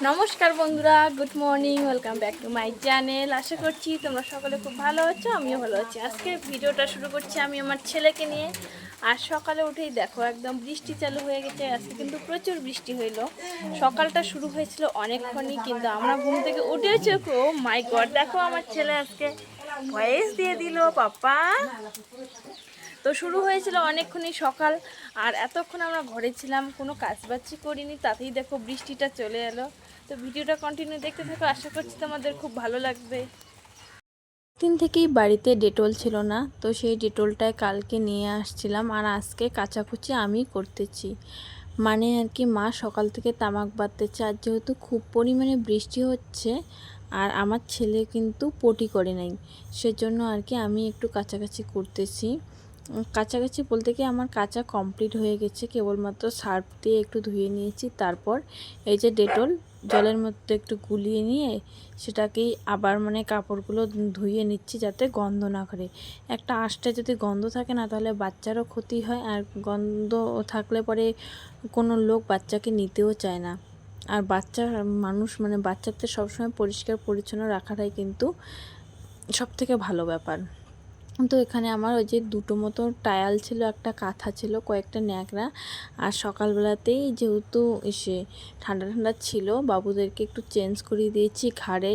নমস্কার বন্ধুরা good morning welcome back to my channel আশা করছি তোমরা সকলে খুব ভালো আছো, আমিও ভালো আছি। আজকে ভিডিওটা শুরু করছি আমি আমার ছেলেকে নিয়ে। আর সকালে উঠেই দেখো, একদম বৃষ্টি চালু হয়ে গেছে। আজকে কিন্তু প্রচুর বৃষ্টি হইল। সকালটা শুরু হয়েছিল অনেকক্ষণই, কিন্তু আমরা ঘুম থেকে উঠেছি ও মাই গড দেখো আমার ছেলে আজকে ভয়েস দিয়ে দিল, পাপা। তো শুরু হয়েছিল অনেকক্ষণই সকাল, আর এতক্ষণ আমরা ঘরে ছিলাম, কোনো কাজবাজি করিনি, তাতেই দেখো বৃষ্টিটা চলে এলো। তো ভিডিওটা কন্টিনিউ দেখতে থাকো, আশা করছি তোমাদের খুব ভালো লাগবে। দিন থেকেই বাড়িতে ডেটল ছিল না, তো সেই ডেটলটায় কালকে নিয়ে আসছিলাম আর আজকে কাচাকুচি আমি করতেছি। মানে আর কি মা সকাল থেকে তামাক বাঁধতেছে আর যেহেতু খুব পরিমাণে বৃষ্টি হচ্ছে আর আমার ছেলে কিন্তু পটি করে নাই, সেজন্য আর কি আমি একটু কাছাকাছি করতেছি। কাছাকাছি বলতে কি আমার কাঁচা কমপ্লিট হয়ে গেছে, কেবলমাত্র সার্ফ দিয়ে একটু ধুয়ে নিয়েছি, তারপর এই যে ডেটল জলের মধ্যে একটু গুলিয়ে নিয়ে সেটাকেই আবার মানে কাপড়গুলো ধুয়ে নিচ্ছি যাতে গন্ধ না করে। একটা আঁশটা যদি গন্ধ থাকে না তাহলে বাচ্চারও ক্ষতি হয় আর গন্ধ থাকলে পরে কোনো লোক বাচ্চাকে নিতেও চায় না। আর বাচ্চা, মানুষ মানে বাচ্চাদের সবসময় পরিষ্কার পরিচ্ছন্ন রাখাটাই কিন্তু সব থেকে ভালো ব্যাপার। তো এখানে আমার ওই যে দুটো মতো টায়াল ছিল, একটা কাঁথা ছিল, কয়েকটা ন্যাকড়া। আর সকালবেলাতেই যেহেতু এসে ঠান্ডা ঠান্ডা ছিল, বাবুদেরকে একটু চেঞ্জ করিয়ে দিয়েছি ঘাড়ে।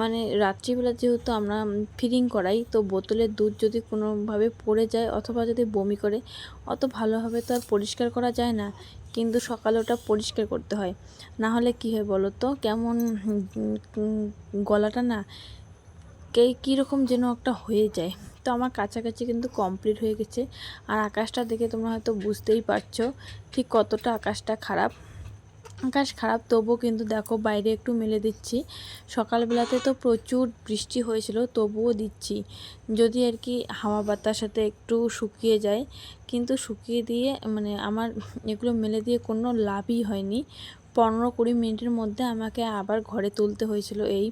মানে রাত্রিবেলা যেহেতু আমরা ফিডিং করাই, তো বোতলের দুধ যদি কোনোভাবে পড়ে যায় অথবা যদি বমি করে, অত ভালোভাবে তো আর পরিষ্কার করা যায় না। কিন্তু সকালে ওটা পরিষ্কার করতে হয়। না হলে কী হয় বলো তো? কেমন গলাটা না কে, কীরকম যেন একটা হয়ে যায়। তো আমার কাছাকাছি কিন্তু কমপ্লিট হয়ে গেছে। আর আকাশটা দেখে তোমরা হয়তো বুঝতেই পারছ ঠিক কতটা আকাশটা খারাপ। আকাশ খারাপ, তবুও কিন্তু দেখো বাইরে একটু মেলে দিচ্ছি। সকালবেলাতে তো প্রচুর বৃষ্টি হয়েছিল, তবুও দিচ্ছি। যদি আর কি হাওয়া বাতাসাতে একটু শুকিয়ে যায়, কিন্তু শুকিয়ে দিয়ে মানে আমার এগুলো মেলে দিয়ে কোনো লাভই হয়নি। পনেরো কুড়ি মিনিটের মধ্যে আমাকে আবার ঘরে তুলতে হয়েছিল এই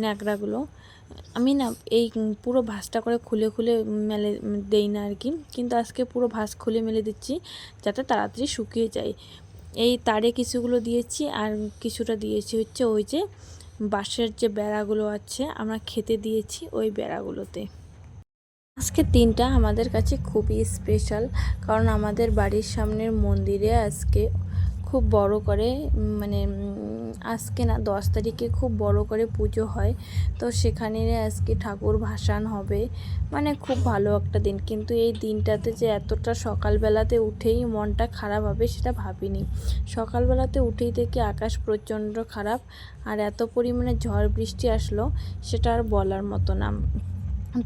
ন্যাকড়াগুলো। আমি না এই পুরো ভাঁজটা করে খুলে খুলে মেলে, দেই না আর কি। কিন্তু আজকে পুরো ভাঁজ খুলে মেলে দিচ্ছি যাতে তাড়াতাড়ি শুকিয়ে যায়। এই তারে কিছুগুলো দিয়েছি আর কিছুটা দিয়েছি হচ্ছে ওই যে বাঁশের যে বেড়াগুলো আছে, আমরা খেতে দিয়েছি ওই বেড়াগুলোতে। আজকে দিনটা আমাদের কাছে খুবই স্পেশাল কারণ আমাদের বাড়ির সামনের মন্দিরে আজকে খুব বড় করে মানে আজকে না দশ তারিখে খুব বড় করে পুজো হয়। তো সেখানে আজকে ঠাকুর ভাসান হবে। মানে খুব ভালো একটা দিন। কিন্তু এই দিনটাতে যে এতটা সকালবেলাতে উঠেই মনটা খারাপ হবে সেটা ভাবিনি। সকালবেলাতে উঠেই দেখি আকাশ প্রচণ্ড খারাপ আর এত পরিমাণে ঝড় বৃষ্টি আসলো সেটা আর বলার মতো না।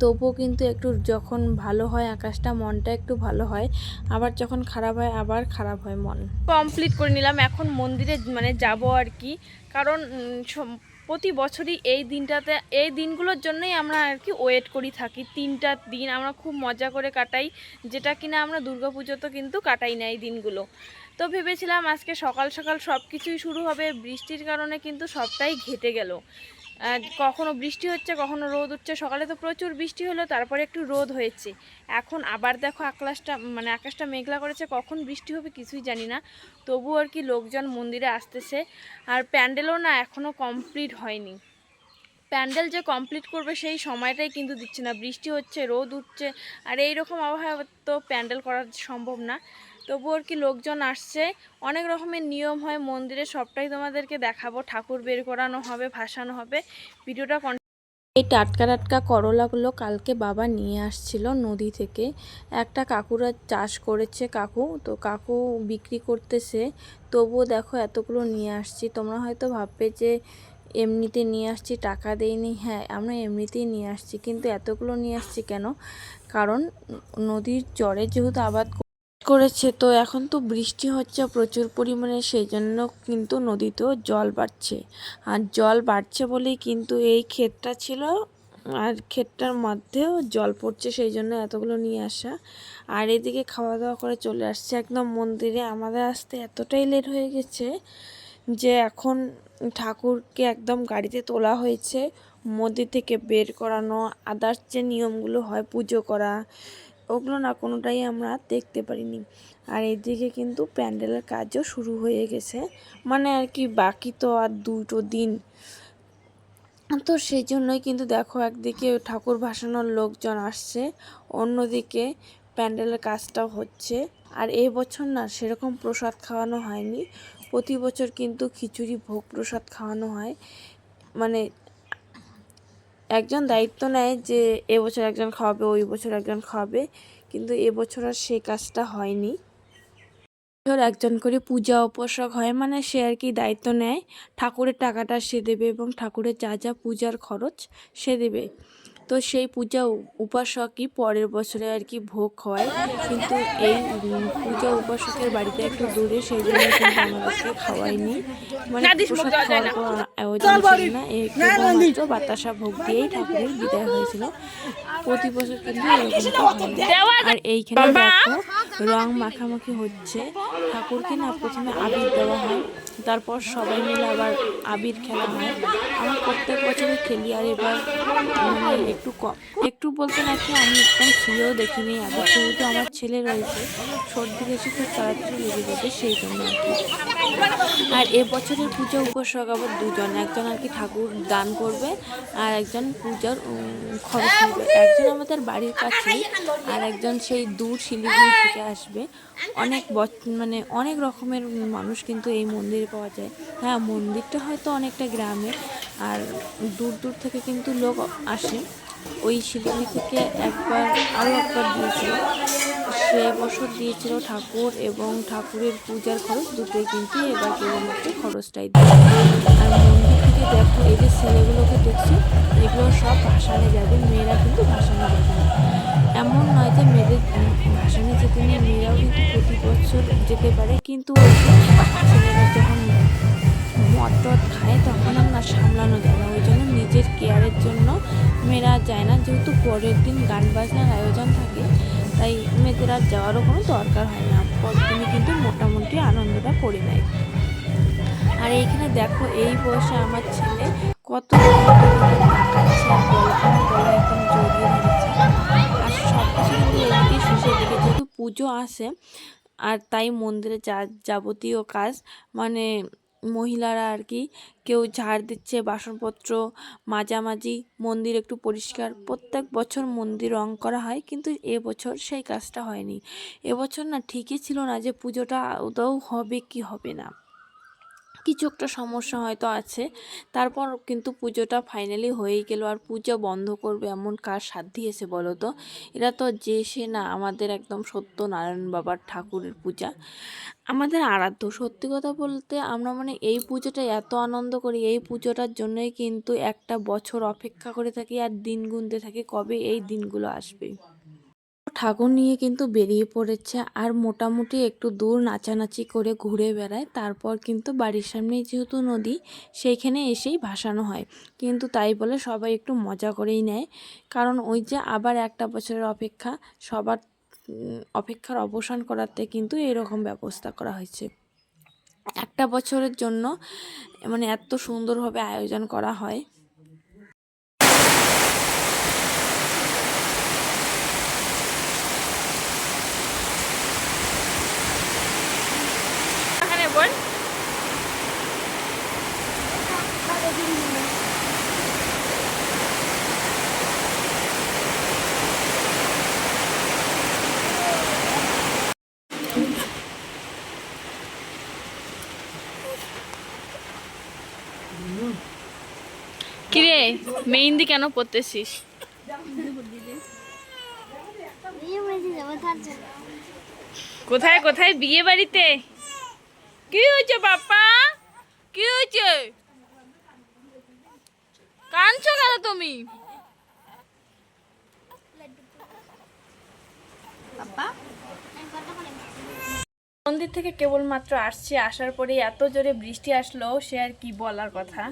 তবুও কিন্তু একটু যখন ভালো হয়, আকাশটা, মনটা একটু ভালো হয়, আবার যখন খারাপ হয়, আবার খারাপ হয় মন। কমপ্লিট করে নিলাম। এখন মন্দিরে মানে যাব আর কি। কারণ প্রতি বছরই এই দিনটাতে, এই দিনগুলোর জন্যই আমরা আর কি ওয়েট করি থাকি। তিনটা দিন আমরা খুব মজা করে কাটাই, যেটা কিনা আমরা দুর্গাপুজো তো কিন্তু কাটাই না এই দিনগুলো। তো ভেবেছিলাম আজকে সকাল সকাল সব কিছুই শুরু হবে। বৃষ্টির কারণে কিন্তু সবটাই ঘেটে গেল। কখনো বৃষ্টি হচ্ছে, কখনো রোদ উঠছে। সকালে তো প্রচুর বৃষ্টি হলো, তারপরে একটু রোদ হয়েছে। এখন আবার দেখো আকাশটা মানে আকাশটা মেঘলা করেছে, কখন বৃষ্টি হবে কিছুই জানি না। তবু আর কি লোকজন মন্দিরে আসতেছে। আর প্যান্ডেলও না এখনও কমপ্লিট হয়নি। প্যান্ডেল যে কমপ্লিট করবে সেই সময়টাই কিন্তু দিচ্ছে না। বৃষ্টি হচ্ছে, রোদ উঠছে, আর এই রকম আবহাওয়া তো প্যান্ডেল করা সম্ভব না। তবু আর কি লোকজন আসছে। অনেক রকমের নিয়ম হয়, মন্দিরে সবটাই তোমাদেরকে দেখাবো। ঠাকুর বের করানো হবে, ভাসানো হবে। ভিডিওটা এই টাটকা টাটকা করলাগুলো কালকে বাবা নিয়ে আসছিল নদী থেকে। একটা কাকুরা চাষ করেছে কাকু, তো কাকু বিক্রি করতেছে। তবুও দেখো এতগুলো নিয়ে আসছি। তোমরা হয়তো ভাববে যে এমনিতে নিয়ে আসছি, টাকা দেইনি। হ্যাঁ আমরা এমনিতেই নিয়ে আসছি, কিন্তু এতগুলো নিয়ে আসছি কেন? কারণ নদীর চরে যেহেতু আবাদ করেছে। তো এখন তো বৃষ্টি হচ্ছে প্রচুর পরিমাণে সেই জন্য কিন্তু নদীতেও জল বাড়ছে। আর জল বাড়ছে বলেই কিন্তু এই ক্ষেতটা ছিল, আর ক্ষেতটার মধ্যেও জল পড়ছে সেই জন্য এতগুলো নিয়ে আসা। আর এদিকে খাওয়া দাওয়া করে চলে আসছে একদম মন্দিরে। আমাদের আসতে এতটাই লেট হয়ে গেছে যে এখন ঠাকুরকে একদম গাড়িতে তোলা হয়েছে। মন্দির থেকে বের করানো আদার্স যে নিয়মগুলো হয়, পুজো করা ওগুলো না কোনোটাই আমরা দেখতে পারিনি। আর এদিকে কিন্তু প্যান্ডেলের কাজও শুরু হয়ে গেছে। মানে আর কি, বাকি তো আর দুটো দিন। তো সেই জন্যই কিন্তু দেখো একদিকে ঠাকুর ভাসানোর লোকজন আসছে, অন্যদিকে প্যান্ডেলের কাজটাও হচ্ছে। আর এই বছর না সেরকম প্রসাদ খাওয়ানো হয়নি। প্রতি বছর কিন্তু খিচুড়ি, ভোগ প্রসাদ খাওয়ানো হয়। মানে একজন দায়িত্ব নেয় যে এবছর একজন খাওয়াবে, ওই বছর একজন খাওয়াবে, কিন্তু এবছর আর সে কাজটা হয়নি। ধর একজন করে পূজা উপাসক হয় মানে সে আর কি দায়িত্ব নেয়, ঠাকুরের টাকাটা সে দেবে এবং ঠাকুরের যা যা পূজার খরচ সে দেবে। তো সেই পূজা উপাসকই পরের বছরে আর কি ভোগ হয়। কিন্তু এই পূজা উপাসকের বাড়িতে একটু দূরে সেই জন্য কিন্তু আমাদেরকে খাওয়ায়নি। মানে প্রসাদ খাওয়ার কোনো আয়োজন ছিল না। এই কেবলমাত্র বাতাসা ভোগ দিয়েই ঠাকুরের বিদায় হয়েছিল। প্রতি বছর কিন্তু আর এইখানে দেখো রং মাখামাখি হচ্ছে। ঠাকুরকে না প্রথমে আবির দেওয়া হয় তারপর সবাই মিলে আবার আবির খেলা হয়। আমার প্রত্যেক বছরই খেলি আর এবার মানে একটু কম। একটু বলতে নাকি আমি একদম ছুঁয়েও দেখিনি। আবার যেহেতু আমার ছেলে রয়েছে, সর্দি কাশি খুব তাড়াতাড়ি লেগে যাবে, সেই জন্য আর কি। আর এবছরের পূজা উপাসক আবার দুজন, একজন আর কি ঠাকুর দান করবে, আর একজন পূজার খরচ নেবে। একজন আমাদের বাড়ির কাছেই আর একজন সেই দূর শিলিগুড়ি থেকে আসবে। অনেক মানে অনেক রকমের মানুষ কিন্তু এই মন্দিরে পাওয়া যায়। হ্যাঁ মন্দিরটা হয়তো অনেকটা গ্রামে, আর দূর দূর থেকে কিন্তু লোক আসে। ওই শিলিগুড়ি থেকে একবার, আরও একবার দিয়েছিল। সে বছর দিয়েছিল ঠাকুর এবং ঠাকুরের পূজার খরচ দুটোই কিন্তু এবার কেবলমাত্র খরচটাই দেয় আর মন্দির থেকে দেখো, এই যে ছেলেগুলোকে দেখছি, এগুলো সব ভাসানে যাবে, মেয়েরা কিন্তু ভাসানে যাবে না। এমন নয় যে মেয়েদের ভাসানে যেতে নিয়ে মেয়েরাও কিন্তু প্রতি বছর যেতে পারে, কিন্তু ছেলেরা যখন মদ টদ খায়, তখন আর সামলানো যায় না। ওই জন্য নিজের কেয়ারের জন্য মেয়েরা যায় না, যেহেতু পরের দিন গান বাজনার আয়োজন থাকে, তাই মেয়েদের আর যাওয়ারও কোনো দরকার হয় না। পরের দিনে কিন্তু মোটামুটি আনন্দটা করে নেয়। আর এইখানে দেখো, এই বয়সে আমার ছেলে কত শেষের দিকে, যেহেতু পুজো আসে, আর তাই মন্দিরে যা যাবতীয় কাজ মানে মহিলারা আর কি কেউ ঝাড় দিচ্ছে, বাসনপত্র মাঝামাঝি, মন্দির একটু পরিষ্কার। প্রত্যেক বছর মন্দির রং করা হয়, কিন্তু এবছর সেই কাজটা হয়নি। এবছর না ঠিকই ছিল না যে পুজোটা আদৌ হবে কি হবে না। কিছু একটা সমস্যা হয়তো আছে। তারপর কিন্তু পুজোটা ফাইনালি হয়েই গেল। আর পুজো বন্ধ করবে এমন কার সাধ্যি এসে বলো তো? এরা তো যে সে না, আমাদের একদম সত্য নারায়ণ বাবার ঠাকুরের পূজা। আমাদের আরাধ্য, সত্যি কথা বলতে আমরা মানে এই পুজোটা এত আনন্দ করি, এই পুজোটার জন্যই কিন্তু একটা বছর অপেক্ষা করে থাকি আর দিন গুনতে থাকি কবে এই দিনগুলো আসবে। ঠাকুর নিয়ে কিন্তু বেরিয়ে পড়েছে আর মোটামুটি একটু দূর নাচানাচি করে ঘুরে বেড়ায়। তারপর কিন্তু বাড়ির সামনেই যেহেতু নদী, সেইখানে এসেই ভাসানো হয়। কিন্তু তাই বলে সবাই একটু মজা করেই নেয়। কারণ ওই যে আবার একটা বছরের অপেক্ষা, সবার অপেক্ষার অবসান করাতে কিন্তু এরকম ব্যবস্থা করা হয়েছে। একটা বছরের জন্য মানে এত সুন্দরভাবে আয়োজন করা হয়। মেহেন্দি কেন পড়তেছিস? কোথায় কোথায়? বিয়ে বাড়িতে? কি হয়েছে বাপ্পা? কি হয়েছে? কাঁদছো কেন তুমি? মন্দির থেকে কেবলমাত্র আসছে, আসার পরে এত জোরে বৃষ্টি আসলো, সে আর কি বলার কথা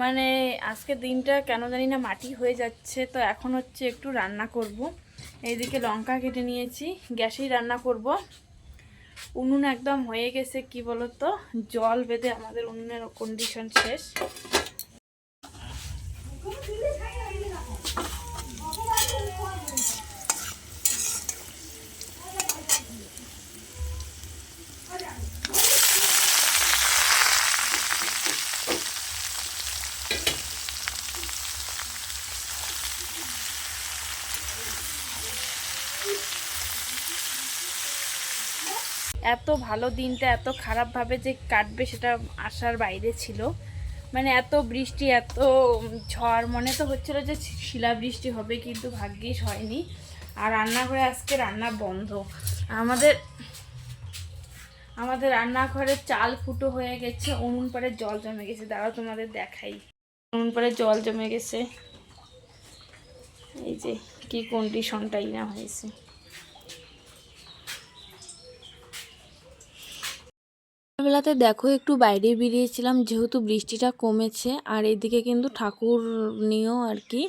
মানে আজকে দিনটা কেন জানি না মাটি হয়ে যাচ্ছে, তো এখন হচ্ছে একটু রান্না করব। এইদিকে লঙ্কা কেটে নিয়েছি, গ্যাসেই রান্না করব। উনুন একদম হয়ে গেছে, কি বলতো জল বেঁধে আমাদের উনুনের কন্ডিশন শেষ এত ভালো দিনটা, এত খারাপভাবে যে কাটবে সেটা আসার বাইরে ছিল। মানে এত বৃষ্টি, এত ঝড়, মনে তো হচ্ছিল যে শিলাবৃষ্টি হবে কিন্তু ভাগ্যিস হয়নি। আর রান্নাঘরে আজকে রান্না বন্ধ। আমাদের আমাদের রান্নাঘরে চাল ফুটো হয়ে গেছে, উনুন পাড়ে জল জমে গেছে। দাঁড়াও তোমাদের দেখাই। উনুন পাড়ে জল জমে গেছে। এই যে কি কন্ডিশনটাই না হয়েছে। বেলাতে দেখো একটু বাইরে বেরিয়েছিলাম, যেহেতু বৃষ্টিটা কমেছে আর এদিকে কিন্তু ঠাকুর নিয়েও আর কি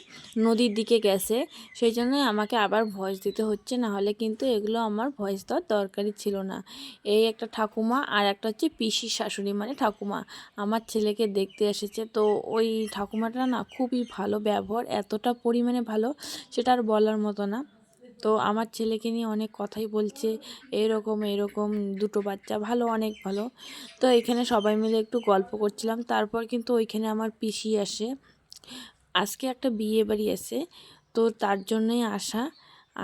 নদীর দিকে গেছে, সেই জন্য আমাকে আবার ভয়েস দিতে হচ্ছে না হলে কিন্তু এগুলো আমার ভয়েস দেওয়ার দরকারই ছিল না। এই একটা ঠাকুমা আর একটা হচ্ছে পিসির শাশুড়ি মানে ঠাকুমা আমার ছেলেকে দেখতে এসেছে, তো ওই ঠাকুমাটা না খুবই ভালো ব্যবহার, এতটা পরিমাণে ভালো সেটা আর বলার মতো না। তো আমার ছেলেকে নিয়ে অনেক কথাই বলছে, এরকম এরকম, দুটো বাচ্চা, ভালো, অনেক ভালো। তো এখানে সবাই মিলে একটু গল্প করছিলাম। তারপর কিন্তু ওইখানে আমার পিসি আসে। আজকে একটা বিয়ে বাড়ি আছে, তো তার জন্যই আসা।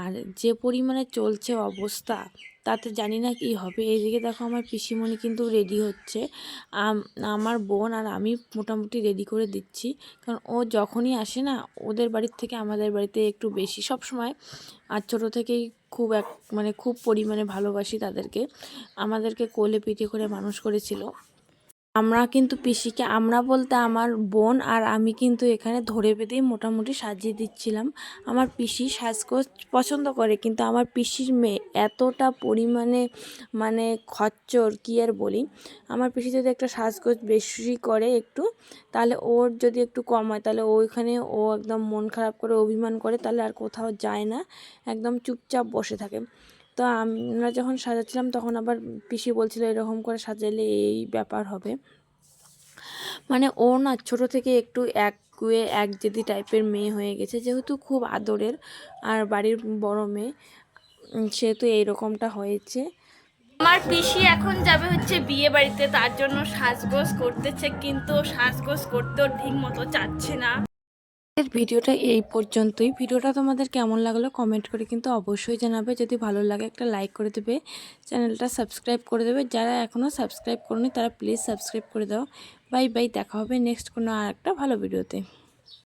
আর যে পরিমাণে চলছে অবস্থা, তাতে জানি না কি হবে। এইদিকে দেখো আমার পিসিমণি কিন্তু রেডি হচ্ছে। আমার বোন আর আমি মোটামুটি রেডি করে দিচ্ছি। কারণ ও যখনই আসে না, ওদের বাড়ির থেকে আমাদের বাড়িতে একটু বেশি। সব সময় আর ছোটো থেকেই খুব এক মানে খুব পরিমাণে ভালোবাসি তাদেরকে। আমাদেরকে কোলে পিঠে করে মানুষ করেছিল। আমরা কিন্তু পিসিকে, আমরা বলতে আমার বোন আর আমি কিন্তু এখানে ধরে বেঁধেই মোটামুটি সাজিয়ে দিচ্ছিলাম। আমার পিসি সাজগোজ পছন্দ করে, কিন্তু আমার পিসির মেয়ে এতটা পরিমাণে মানে খচ্চর, কী আর বলি? আমার পিসি যদি একটা সাজগোজ বেশি করে একটু, তাহলে ওর যদি একটু কম হয়, তাহলে ওইখানে ও একদম মন খারাপ করে অভিমান করে, তাহলে আর কোথাও যায় না। একদম চুপচাপ বসে থাকে। তো আমরা যখন সাজাচ্ছিলাম, তখন আবার পিসি বলছিল এরকম করে সাজালে এই ব্যাপার হবে। মানে ও না ছোটো থেকে একটু এক কুয়ে এক জেদি টাইপের মেয়ে হয়ে গেছে, যেহেতু খুব আদরের আর বাড়ির বড় মেয়ে সেহেতু এইরকমটা হয়েছে। আমার পিসি এখন যাবে হচ্ছে বিয়ে বাড়িতে, তার জন্য সাজগোজ করতেছে, কিন্তু সাজগোজ করতেও ঠিক মতো চাচ্ছে না। এর ভিডিওটা এই পর্যন্তই। ভিডিওটা তোমাদের কেমন লাগল কমেন্ট করে কিন্তু অবশ্যই জানাবে। যদি ভালো লাগে একটা লাইক করে দেবে, চ্যানেলটা সাবস্ক্রাইব করে দেবে। যারা এখনও সাবস্ক্রাইব করনি তারা প্লিজ সাবস্ক্রাইব করে দাও। বাই বাই দেখা হবে নেক্সট কোনো আর একটা ভালো ভিডিওতে